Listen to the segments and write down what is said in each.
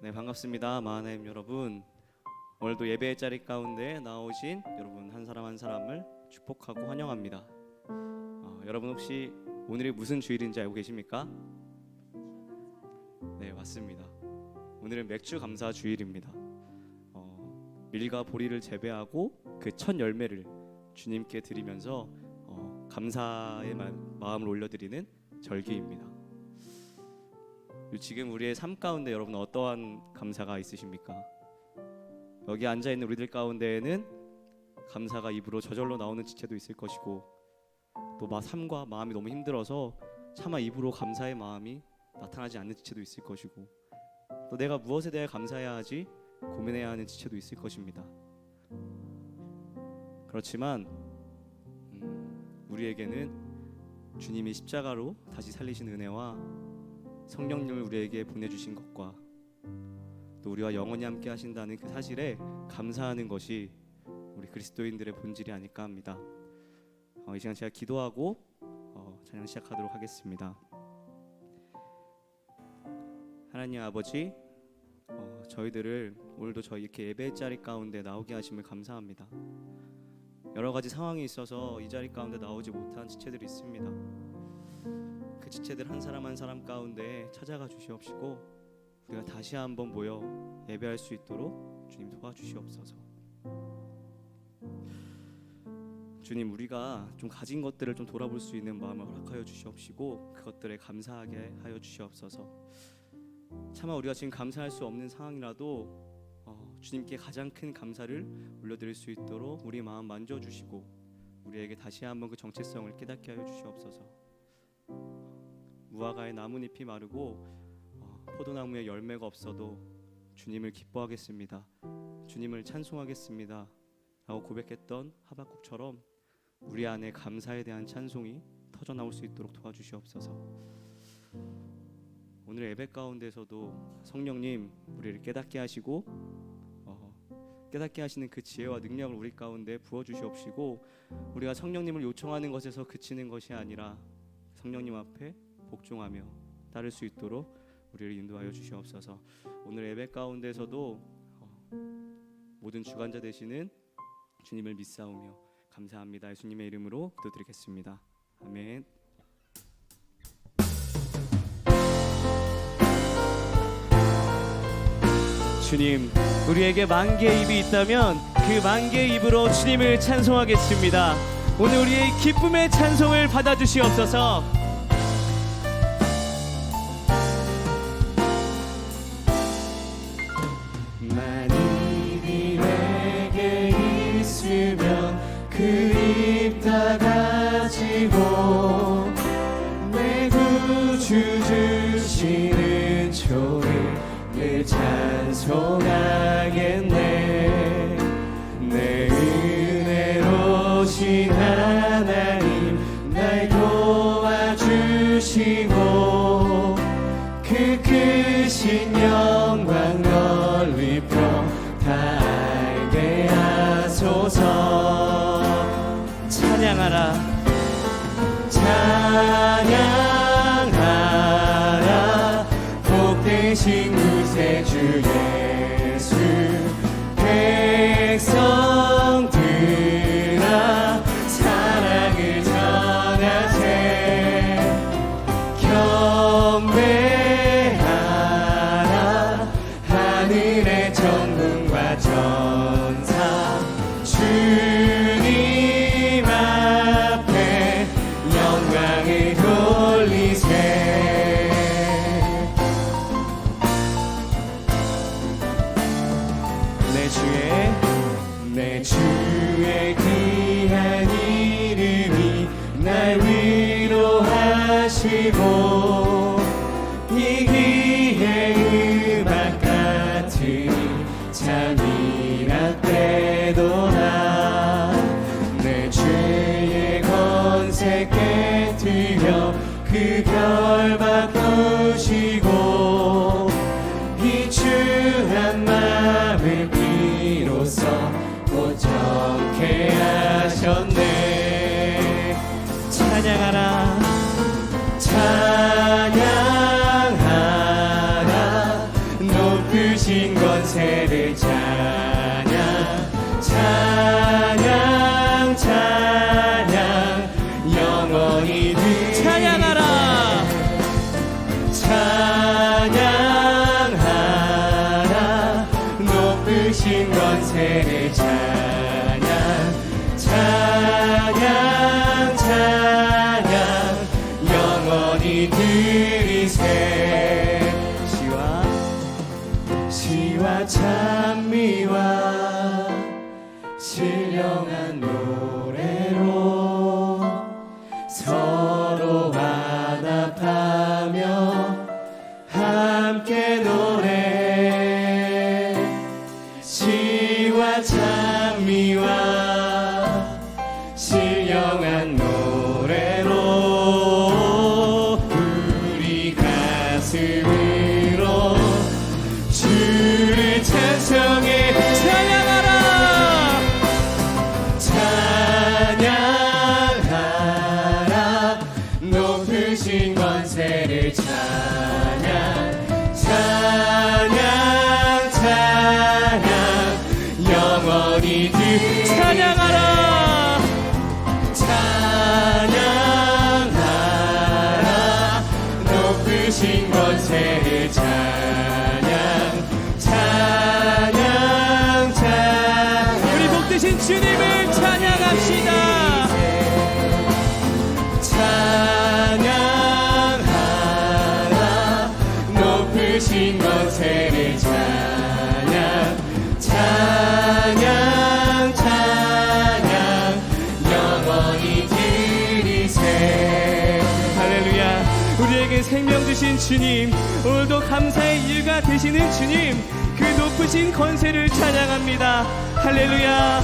네 반갑습니다 마하나임 여러분. 오늘도 예배의 자리 가운데 나오신 여러분 한 사람 한 사람을 축복하고 환영합니다. 어, 여러분 혹시 오늘이 무슨 주일인지 알고 계십니까? 네 맞습니다. 오늘은 맥주 감사 주일입니다. 어, 밀과 보리를 재배하고 그 첫 열매를 주님께 드리면서 어, 감사의 마, 마음을 올려드리는 절기입니다 지금 우리의 삶 가운데 여러분 어떠한 감사가 있으십니까? 여기 앉아 있는 우리들 가운데에는 감사가 입으로 저절로 나오는 지체도 있을 것이고 또 마, 삶과 마음이 너무 힘들어서 차마 입으로 감사의 마음이 나타나지 않는 지체도 있을 것이고 또 내가 무엇에 대해 감사해야 하지 고민해야 하는 지체도 있을 것입니다. 그렇지만 음, 우리에게는 주님이 십자가로 다시 살리신 은혜와 성령님을 우리에게 보내주신 것과 또 우리와 영원히 함께 하신다는 그 사실에 감사하는 것이 우리 그리스도인들의 본질이 아닐까 합니다. 어, 이 시간 제가 기도하고 어, 찬양 시작하도록 하겠습니다. 하나님 아버지, 어, 저희들을 오늘도 저희 이렇게 예배 자리 가운데 나오게 하심을 감사합니다. 여러 가지 상황이 있어서 이 자리 가운데 나오지 못한 지체들이 있습니다. 그 지체들 한 사람 한 사람 가운데 찾아가 주시옵시고 우리가 다시 한번 모여 예배할 수 있도록 주님 도와주시옵소서. 주님 우리가 좀 가진 것들을 좀 돌아볼 수 있는 마음을 허락하여 주시옵시고 그것들에 감사하게 하여 주시옵소서. 차마 우리가 지금 감사할 수 없는 상황이라도 어, 주님께 가장 큰 감사를 올려드릴 수 있도록 우리 마음 만져주시고 우리에게 다시 한번 그 정체성을 깨닫게 하여 주시옵소서. 무화과의 나뭇잎이 마르고 어, 포도나무에 열매가 없어도 주님을 기뻐하겠습니다. 주님을 찬송하겠습니다. 라고 고백했던 하박국처럼 우리 안에 감사에 대한 찬송이 터져 나올 수 있도록 도와주시옵소서. 오늘 예배 가운데서도 성령님 우리를 깨닫게 하시고 어, 깨닫게 하시는 그 지혜와 능력을 우리 가운데 부어 주시옵시고 우리가 성령님을 요청하는 것에서 그치는 것이 아니라 성령님 앞에 복종하며 따를 수 있도록 우리를 인도하여 주시옵소서. 오늘 예배 가운데서도 어, 모든 주관자 되시는 주님을 믿사오며 감사합니다. 예수님의 이름으로 기도드리겠습니다. 아멘. 주님, 우리에게 만 개의 입이 있다면 그 만 개의 입으로 주님을 찬송하겠습니다. 오늘 우리의 기쁨의 찬송을 받아 주시옵소서. 위 주님 오늘도 감사의 이유가 되시는 주님 그 높으신 권세를 찬양합니다. 할렐루야.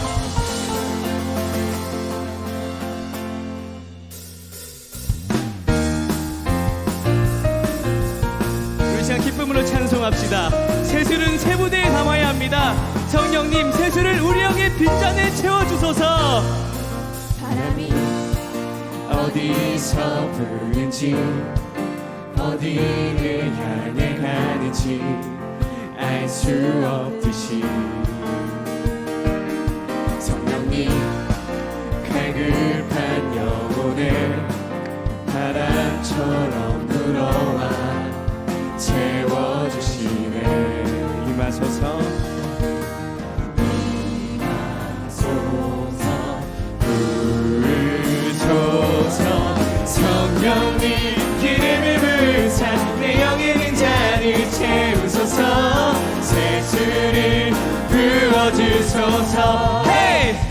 우리 시간 기쁨으로 찬송합시다. 세술은 세부대에 담아야 합니다. 성령님 세술을 우리 형의 빈잔에 채워주소서. 바람이 어디서 부는지 어디를 향해 가는지 알 수 없듯이. 주소서 새 줄을 부어주소서 hey!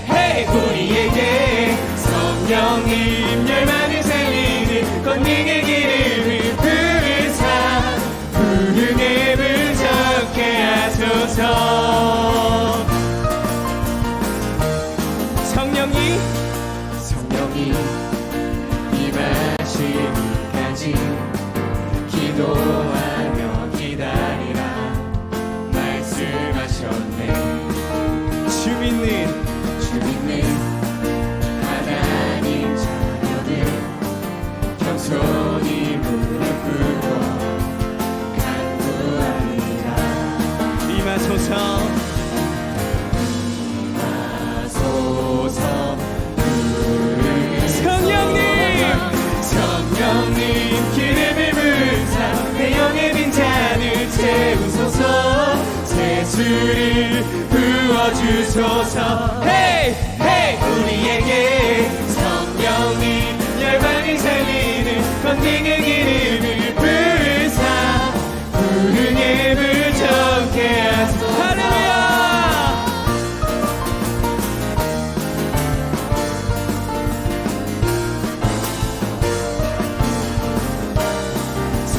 este menino. 주소서. 헤이 헤이 우리에게 성령님 열방을 살리는 건강한 이름을 불사 부르게 불적게 하소. 할렐루야.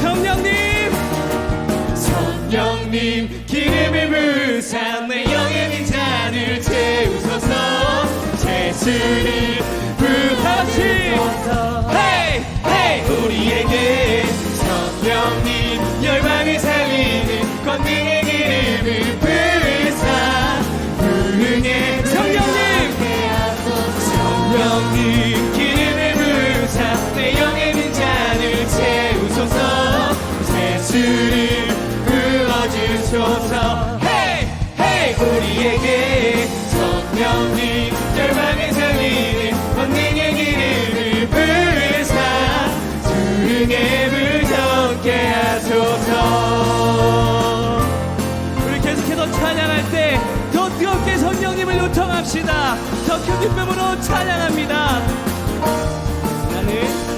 성령님. 성령님 기름을 불사 내 영에 그 다치리 부탁치 합시다. 더 큰 기쁨으로 찬양합니다. 나는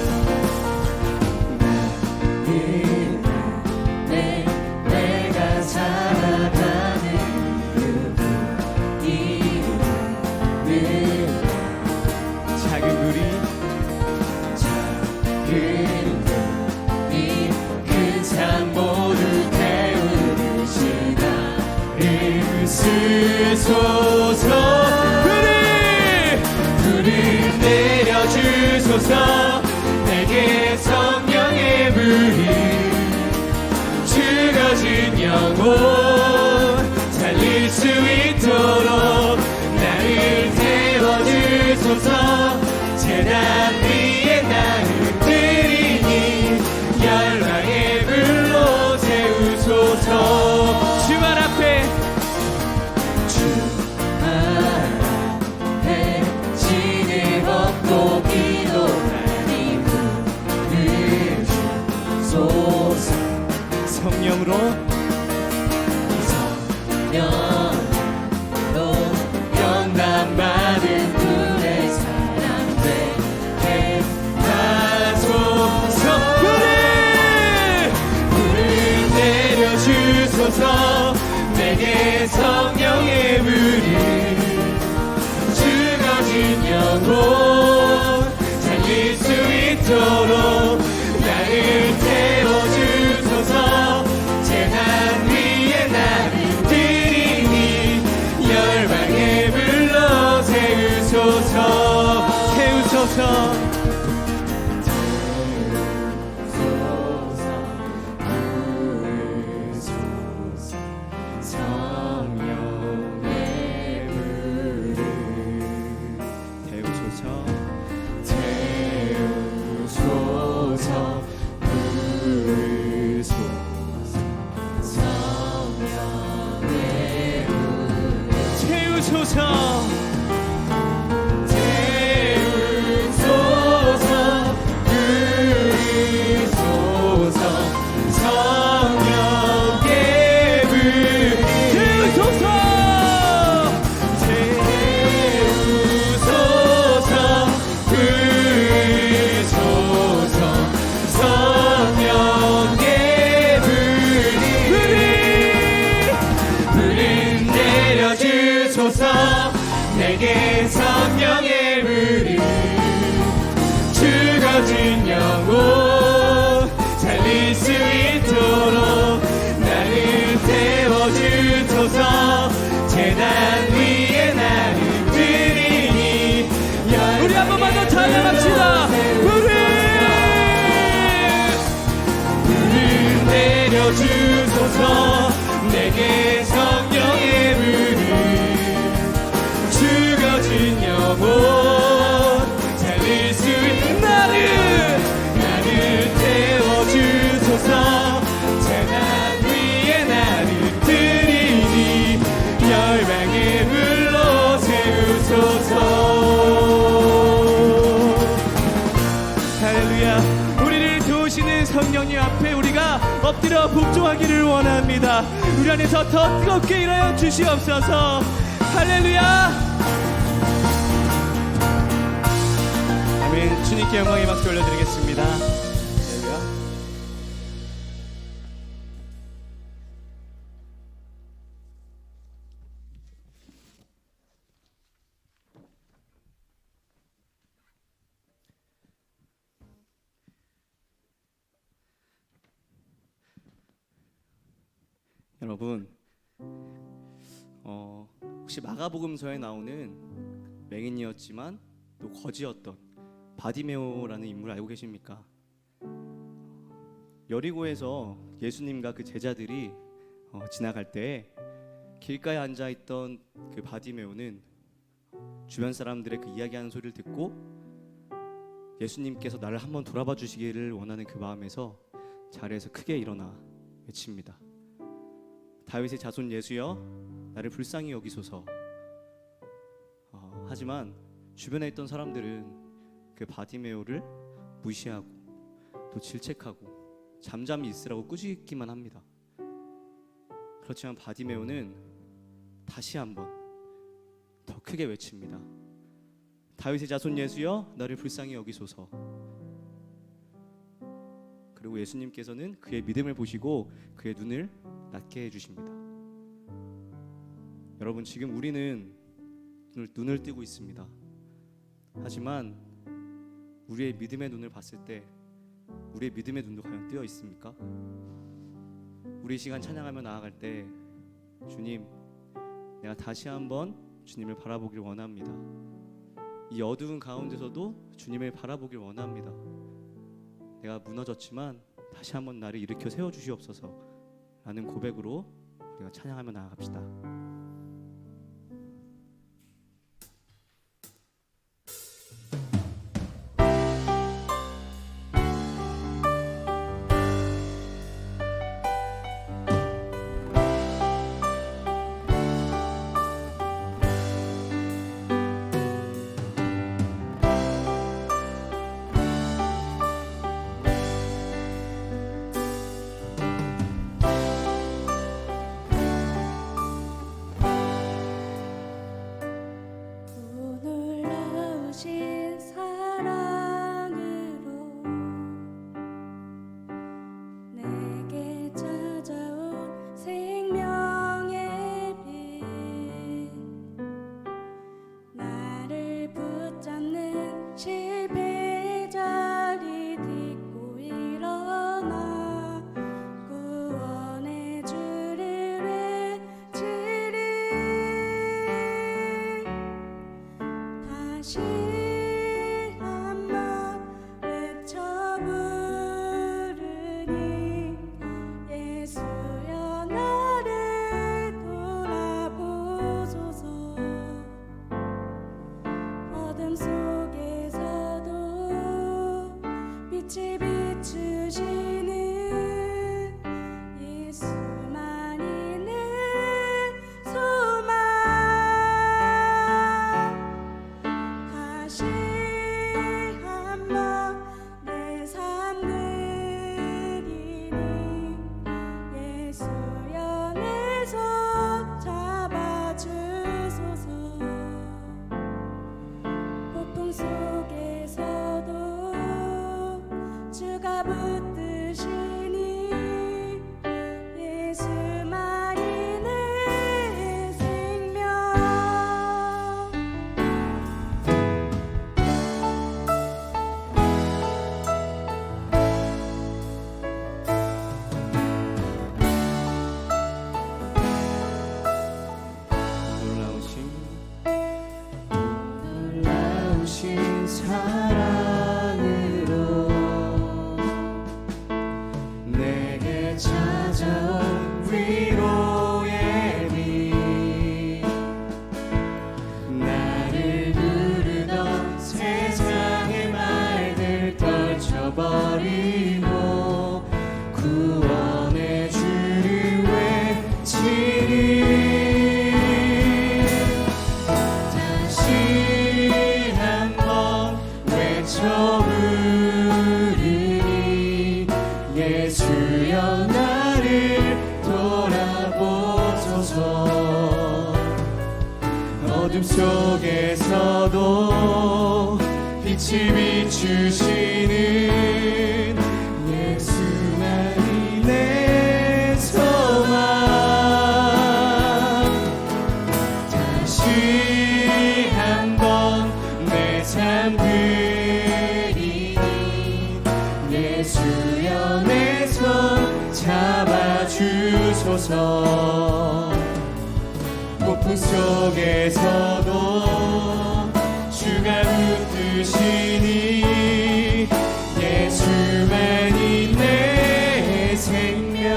성령의 불이 죽어진 영혼 살릴 수 있도록 나를 태워주소서. 재단 위에 나를 드리니 열방의 불러 세우소서 엎드려 복종하기를 원합니다. 우리 안에서 더 뜨겁게 일하여 주시옵소서. 할렐루야. 아멘. 주님께 영광의 박수 올려드리겠습니다 여러분, 어, 혹시 마가복음서에 나오는 맹인이었지만 또 거지였던 바디메오라는 인물 알고 계십니까? 여리고에서 예수님과 그 제자들이 어, 지나갈 때 길가에 앉아 있던 그 바디메오는 주변 사람들의 그 이야기하는 소리를 듣고 예수님께서 나를 한번 돌아봐 주시기를 원하는 그 마음에서 자리에서 크게 일어나 외칩니다. 다윗의 자손 예수여 나를 불쌍히 여기소서. 어, 하지만 주변에 있던 사람들은 그 바디메오를 무시하고 또 질책하고 잠잠히 있으라고 꾸짖기만 합니다. 그렇지만 바디메오는 다시 한번 더 크게 외칩니다. 다윗의 자손 예수여 너를 불쌍히 여기소서. 그리고 예수님께서는 그의 믿음을 보시고 그의 눈을 낮게 해주십니다. 여러분 지금 우리는 눈을, 눈을 뜨고 있습니다. 하지만 우리의 믿음의 눈을 봤을 때 우리의 믿음의 눈도 과연 뜨어 있습니까? 우리 이 시간 찬양하며 나아갈 때 주님 내가 다시 한번 주님을 바라보길 원합니다. 이 어두운 가운데서도 주님을 바라보길 원합니다. 내가 무너졌지만 다시 한번 나를 일으켜 세워 주시옵소서. 라는 고백으로 우리가 찬양하며 나아갑시다. 예수여 나를 돌아보소서. 어둠 속에서도 빛이 비추시는 속에서도 주가 붙드시니 예수만이 내 생명.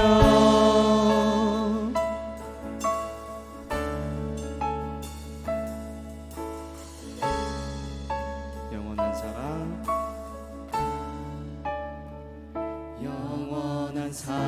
영원한 사랑. 영원한 사랑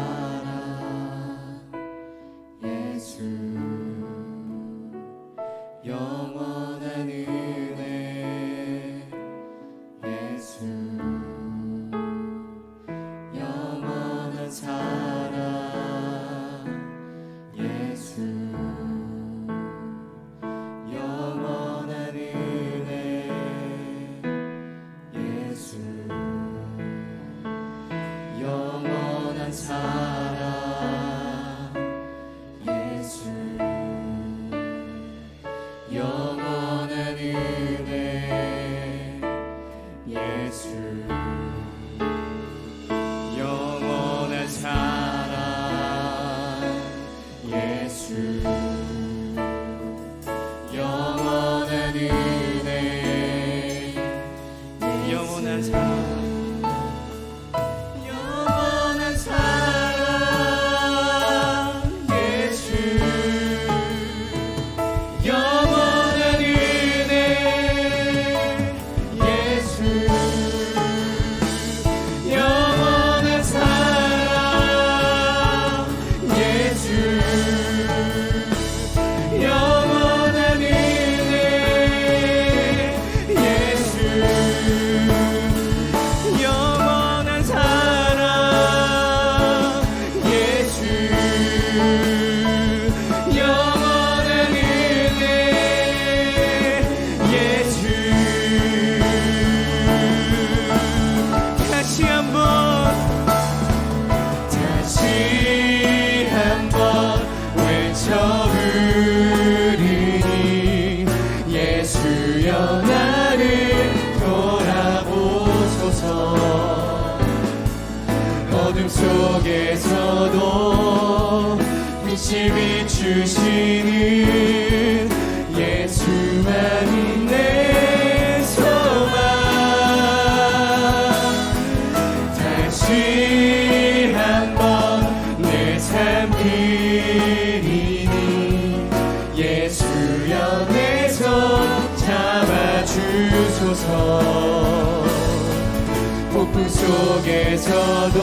폭풍 속에서도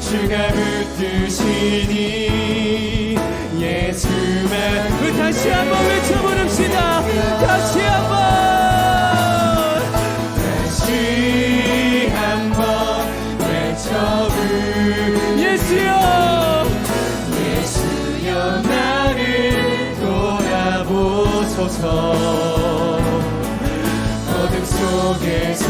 주가 붙드시니 예수만 우리 다시 한번 외쳐보렵시다. 다시 한번. 다시 한번 외쳐부 예수여. 예수여 나를 돌아보소서 어둠 속에서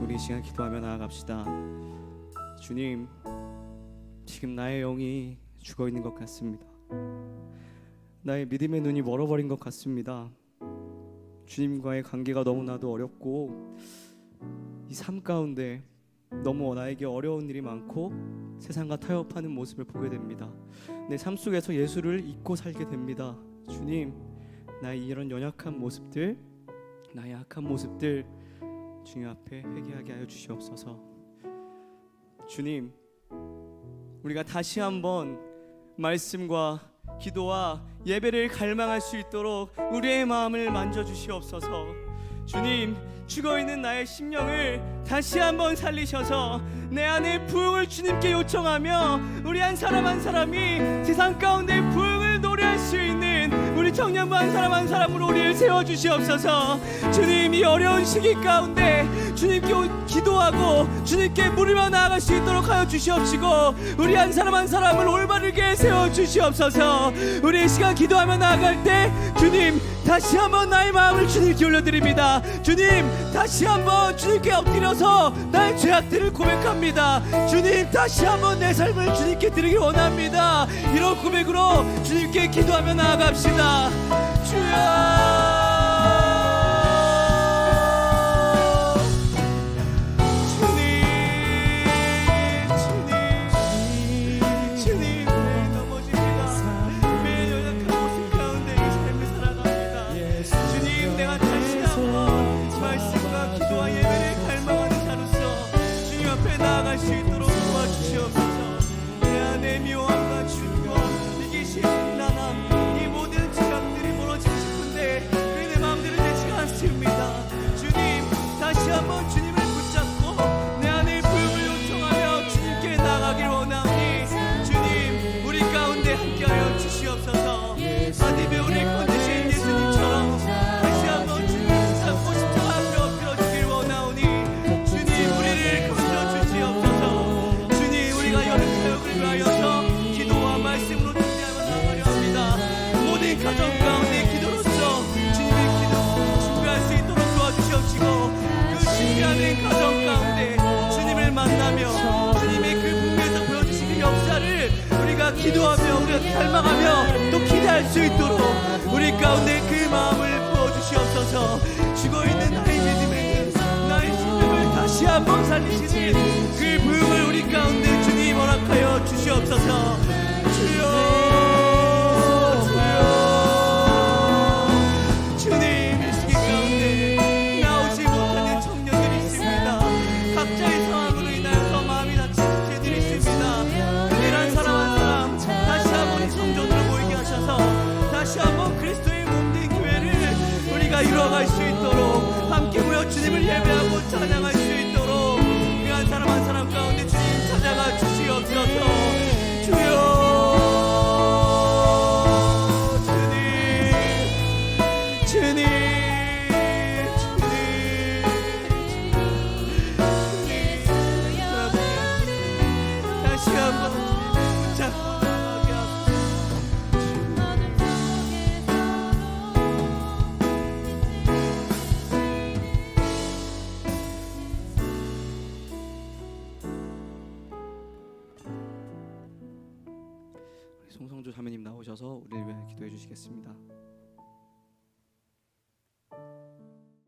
우리 이 시간 기도하며 나아갑시다. 주님, 지금 나의 영이 죽어 있는 것 같습니다. 나의 믿음의 눈이 멀어버린 것 같습니다. 주님과의 관계가 너무나도 어렵고 이 삶 가운데 너무 나에게 어려운 일이 많고 세상과 타협하는 모습을 보게 됩니다. 내 삶 속에서 예수를 잊고 살게 됩니다. 주님, 나의 이런 연약한 모습들, 나의 악한 모습들 주님 앞에 회개하게 하여 주시옵소서. 주님, 우리가 다시 한번 말씀과 기도와 예배를 갈망할 수 있도록 우리의 마음을 만져 주시옵소서. 주님, 죽어 있는 나의 심령을 다시 한번 살리셔서 내 안에 부흥을 주님께 요청하며 우리 한 사람 한 사람이 세상 가운데 부흥을 노래할 수 있는 우리 청년부 한 사람 한 사람 으로 우리를 세워 주시옵소서. 주님 이 어려운 시기 가운데 주님께 기도하고 주님께 무릎만 나아갈 수 있도록 하여 주시옵시고 우리 한 사람 한 사람을 올바르게 세워 주시옵소서. 우리 이 시간 기도하며 나아갈 때 주님 다시 한번 나의 마음을 주님께 올려드립니다. 주님 다시 한번 주님께 엎드려서 나의 죄악들을 고백합니다. 주님 다시 한번 내 삶을 주님께 드리기 원합니다. 이런 고백으로 주님께 기도하며 나아갑시다. 주 이루어갈 수 있도록 함께 모여 주님을 예배하고 찬양할 수 있도록